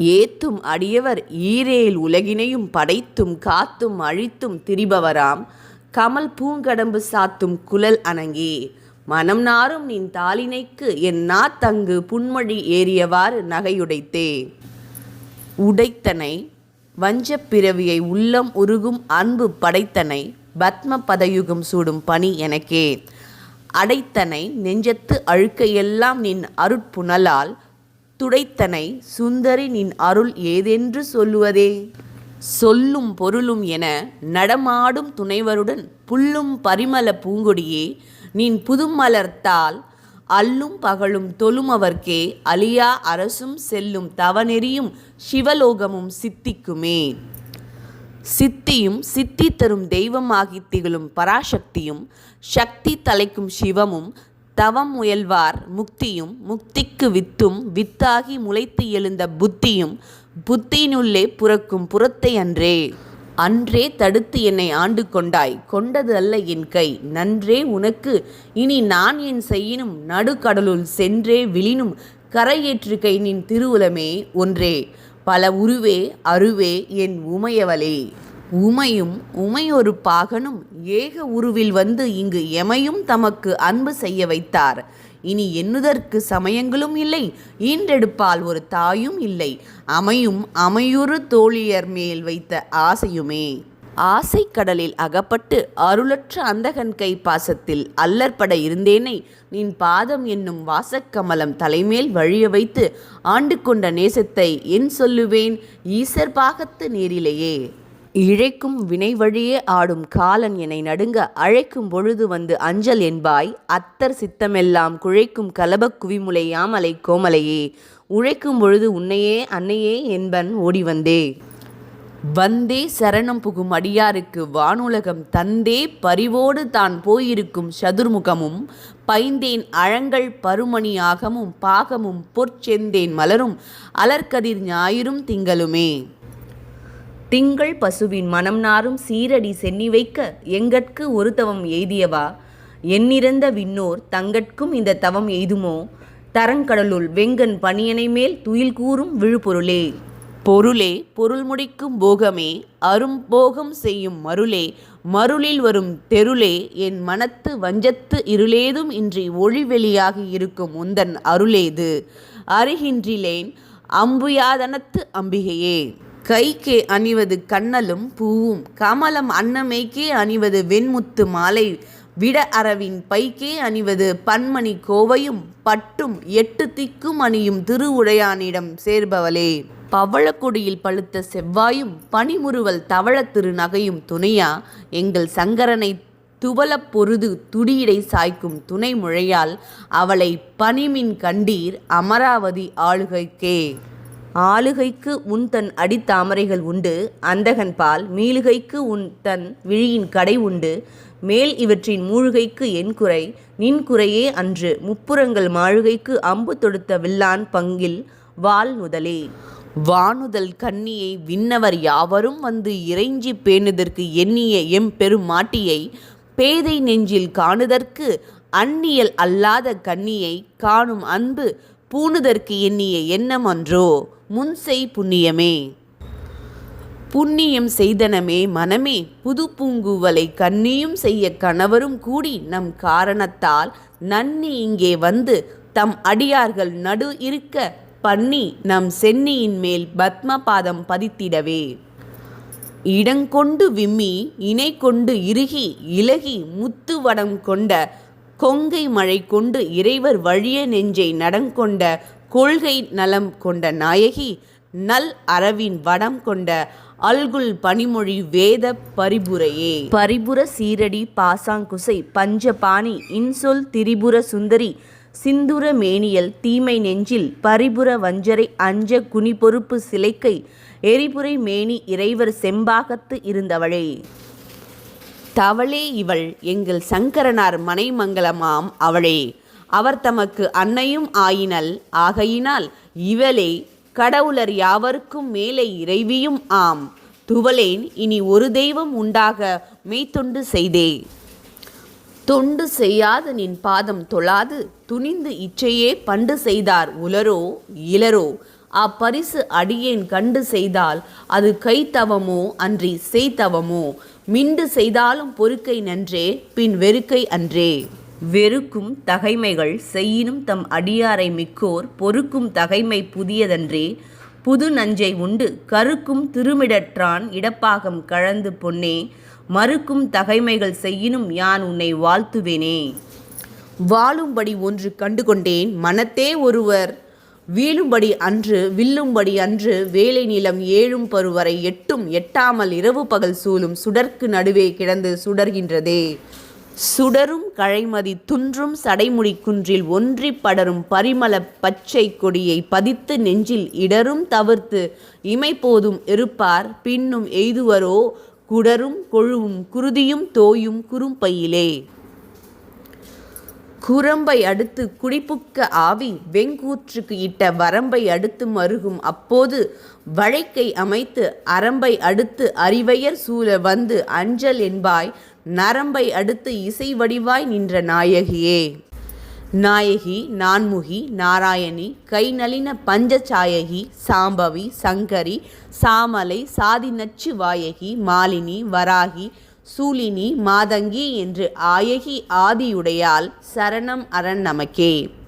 ஏத்தும் அடியவர் ஈரேல் உலகினையும் படைத்தும் காத்தும் அழித்தும் திரிபவராம். கமல் பூங்கடம்பு சாத்தும் குழல் அணங்கே. மனம் நாரும் நின் தாளினைக்கு என் நாத்தங்கு புன்மொழி ஏறியவாறு நகையுடைத்தே. உடைத்தனை வஞ்சப் பிறவியை உள்ளம் உருகும் அன்பு படைத்தனை பத்ம பதயுகம் சூடும் பணி எனக்கே. அடைத்தனை நெஞ்சத்து அழுக்கையெல்லாம் நின் அருட்புணலால் துடைத்தனை சுந்தரி நின் அருள் ஏதென்று சொல்லுவதே? சொல்லும் பொருளும் என நடமாடும் துணைவருடன் புல்லும் பரிமள பூங்கொடியே நின் புதுமலர்த்தால் அல்லும் பகலும் தொழுமவர்க்கே அழியா அரசும் செல்லும் தவநெறியும் சிவலோகமும் சித்திக்குமே. சித்தியும் சித்தி தரும் தெய்வமாகித் திகழும் பராசக்தியும் சக்தி தலைக்கும் சிவமும் தவம் முயல்வார். முக்தியும் முக்திக்கு வித்தும் வித்தாகி முளைத்து எழுந்த புத்தியும் புத்தியினுள்ளே புறக்கும் புறத்தை அன்றே. அன்றே தடுத்து என்னை ஆண்டு கொண்டாய். கொண்டது அல்ல என் கை. நன்றே உனக்கு. இனி நான் என் செய்யினும் நடுக்கடலுள் சென்றே விழினும் கரையேற்று கை நின் திருவுலமே ஒன்றே. பல உருவே அருவே என் உமையவளே. உமையும் உமையொரு பாகனும் ஏக உருவில் வந்து இங்கு எமையும் தமக்கு அன்பு செய்ய வைத்தார். இனி எண்ணுதற்கு சமயங்களும் இல்லை ஈன்றெடுப்பால் ஒரு தாயும் இல்லை. அமையும் அமையுறு தோழியர் மேல் வைத்த ஆசையுமே. ஆசை கடலில் அகப்பட்டு அருளற்ற அந்தகன் கை பாசத்தில் அல்லற்பட இருந்தேனை நின் பாதம் என்னும் வாசக்கமலம் தலைமேல் வழிய வைத்து ஆண்டு கொண்ட நேசத்தை என் சொல்லுவேன் ஈசர் பாகத்து நேரிலேயே. இழைக்கும் வினை வழியே ஆடும் காலன் என்னை நடுங்க அழைக்கும் பொழுது வந்து அஞ்சல் என்பாய் அத்தர் சித்தமெல்லாம் குழைக்கும் கலப குவிமுலை யாமலை கோமலையே உழைக்கும் பொழுது உன்னையே அன்னையே என்பன் ஓடி வந்தே. வந்தே சரணம் புகும் அடியாருக்கு வானுலகம் தந்தே பரிவோடு தான் போயிருக்கும் சதுர்முகமும் பைந்தேன் அழங்கள் பருமணியாகமும் பாகமும் பொற்செந்தேன் மலரும் அலர்கதிர் ஞாயிறும் திங்களுமே. திங்கள் பசுவின் மனம் நாரும் சீரடி சென்னி வைக்க எங்கட்கு ஒரு தவம் எய்தியவா? எண்ணிறந்த விண்ணோர் தங்கட்கும் இந்த தவம் எய்துமோ? தரங்கடலுள் வெங்கன் பணியனை மேல் துயில் கூறும் விழுப்பொருளே. பொருளே பொருள் முடிக்கும் போகமே அரும்போகம் செய்யும் மருளே மருளில் வரும் தெருளே என் மனத்து வஞ்சத்து இருளேதும் இன்றி ஒளிவெளியாக இருக்கும் உந்தன் அருளேது. அறிகின்றிலேன் அம்புயாதனத்து அம்பிகையே. கைக்கே அணிவது கண்ணலும் பூவும் கமலம் அன்னமைக்கே அணிவது வெண்முத்து மாலை விட அரவின் பைக்கே அணிவது பன்மணி கோவையும் பட்டும் எட்டு திக்கும் அணியும் திருவுடையானிடம் சேர்பவளே. பவளக்கொடியில் பழுத்த செவ்வாயும் பனிமுறுவல் தவள திரு நகையும் துணையா எங்கள் சங்கரனை துவலப் பொருது துடியிடை சாய்க்கும் துணை முழையால் அவளை பனிமின் கண்டீர் அமராவதி ஆளுகைக்கே. ஆளுகைக்கு உன் தன் அடித்தாமரைகள் உண்டு அந்தகன் பால் மீளுகைக்கு உன் தன் விழியின் கடை உண்டு. மேல் இவற்றின் மூழ்கைக்கு என் குறை நின் குறையே அன்று. முப்புறங்கள் மாழுகைக்கு அம்பு தொடுத்த வில்லான் பங்கில் வால் நுதலே. வானுதல் கண்ணியை விண்ணவர் யாவரும் வந்து இறைஞ்சி பேணுதற்கு எண்ணிய எம் பெருமாட்டியை பேதை நெஞ்சில் காணுதற்கு அந்நியல் அல்லாத கண்ணியை காணும் அன்பு பூணுதற்கு எண்ணிய எண்ணம் அன்றோ? முன்செய் புண்ணியமே. புண்ணியம் செய்தனமே மனமே புது பூங்குவலை கண்ணியும் செய்ய கணவரும் கூடி நம் காரணத்தால் நன்னி இங்கே வந்து தம் அடியார்கள் நடு இருக்க பண்ணி நம் சென்னியின் மேல் பத்ம பாதம் பதித்திடவே இடங்கொண்டு விம்மி இணை கொண்டு இறுகி இலகி முத்து வடம் கொண்ட கொங்கை மழை கொண்டு இறைவர் வழிய நெஞ்சை நடங்கொண்ட கொள்கை நலம் கொண்ட நாயகி நல் அரவின் வடம் கொண்ட அல்குல் பனிமொழி வேத பரிபுரையே. பரிபுர சீரடி பாசாங்குசை பஞ்சபாணி இன்சொல் திரிபுர சுந்தரி சிந்துர மேனியல் தீமை நெஞ்சில் பரிபுர வஞ்சரை அஞ்ச குனி பொறுப்பு சிலைக்கை எரிபுரை மேனி இறைவர் செம்பாகத்து இருந்தவளே. தவளே இவள் எங்கள் சங்கரனார் மனைமங்கலமாம் அவளே. அவர் தமக்கு அன்னையும் ஆயினல். ஆகையினால் இவளே கடவுளர் யாவருக்கும் மேலே இறைவியும் ஆம். துவளேன் இனி ஒரு தெய்வம் உண்டாக மெய்த்தொண்டு செய்தே. தொண்டு செய்யாது நின் பாதம் தொழாது. துணிந்து இச்சையே பண்டு செய்தார் உலரோ இளரோ. அப்பரிசு அடியேன் கண்டு செய்தால் அது கைத்தவமோ அன்றி செய்தவமோ. மிண்டு செய்தாலும் பொறுக்கை நன்றே பின் வெறுக்கை அன்றே. வெறுக்கும் தகைமைகள் செய்யினும் தம் அடியாரை மிக்கோர் பொறுக்கும் தகைமை புதியதன்றே புது நஞ்சை உண்டு கருக்கும் திருமிடற்றான் இடப்பாகம் கழந்து பொன்னே மறுக்கும் தகைமைகள் செய்யினும் யான் உன்னை வாழ்த்துவேனே. வாழும்படி ஒன்று கண்டுகொண்டேன் மனத்தே ஒருவர் வீழும்படி அன்று வில்லும்படி அன்று வேலை நிலம் ஏழும் பருவரை எட்டும் எட்டாமல் இரவு பகல் சூழும் சுடர்க்கு நடுவே கிடந்து சுடர்கின்றதே. சுடரும் கழைமதி துன்றும் சடைமுடி குன்றில் ஒன்றி படரும் பரிமள பச்சை கொடியை பதித்து நெஞ்சில் இடரும் தவிர்த்து இமைப்போதும் இருப்பார். பின்னும் எய்துவரோ? குடரும் கொழுவும் குருதியும் தோயும் குறும்பையிலே. குரம்பை அடுத்து குடிப்புக்க ஆவி வெங்கூற்றுக்கு இட்ட வரம்பை அடுத்து மருகும். அப்போது வழைக்கை அமைத்து அரம்பை அடுத்து அறிவையர் சூழ வந்து அஞ்சல் என்பாய். நரம்பை அடுத்து இசை வடிவாய் நின்ற நாயகியே. நாயகி நான்முகி நாராயணி கை நளின பஞ்சசாயகி சாம்பவி சங்கரி சாமலை சாதி நச்சு வாயகி மாலினி வராகி சூலினி மாதங்கி என்று ஆயகி ஆதியுடையால் சரணம் அரண் நமக்கே.